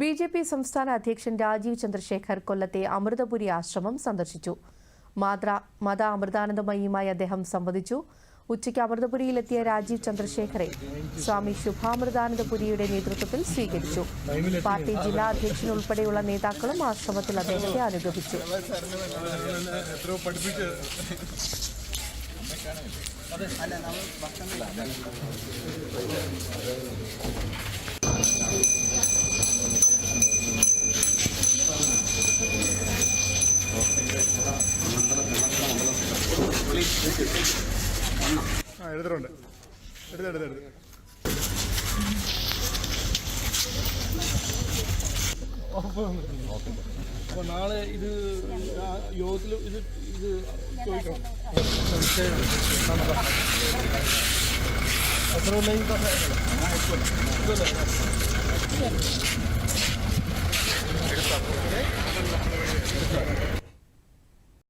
B J P സംസ്ഥാന അധ്യക്ഷൻ രാജീവ് ചന്ദ്രശേഖർ കൊല്ലത്തെ അമൃതപുരി ആശ്രമം സന്ദർശിച്ചു. മാത്ര മത അമൃതാനന്ദമയിയുമായി അദ്ദേഹം സംവദിച്ചു. ഉച്ചയ്ക്ക് അമൃതപുരിയിലെത്തിയ രാജീവ് ചന്ദ്രശേഖറെ സ്വാമി ശുഭാമൃതാനന്ദപുരിയുടെ നേതൃത്വത്തിൽ സ്വീകരിച്ചു. പാർട്ടി ജില്ലാ അധ്യക്ഷൻ ഉൾപ്പെടെയുള്ള നേതാക്കളും ആശ്രമത്തിൽ അദ്ദേഹത്തെ അനുഗമിച്ചു. എത്രയോ പഠിപ്പിച്ച് ആ എടുത്തിട്ടുണ്ട്. എടുത്ത് എടുത്ത് എടുത്ത്. അപ്പോൾ നാളെ ഇത് ആ യോഗത്തിൽ ഇത് ഇത് ചോദിക്കണം. എത്ര ഉണ്ടെങ്കിൽ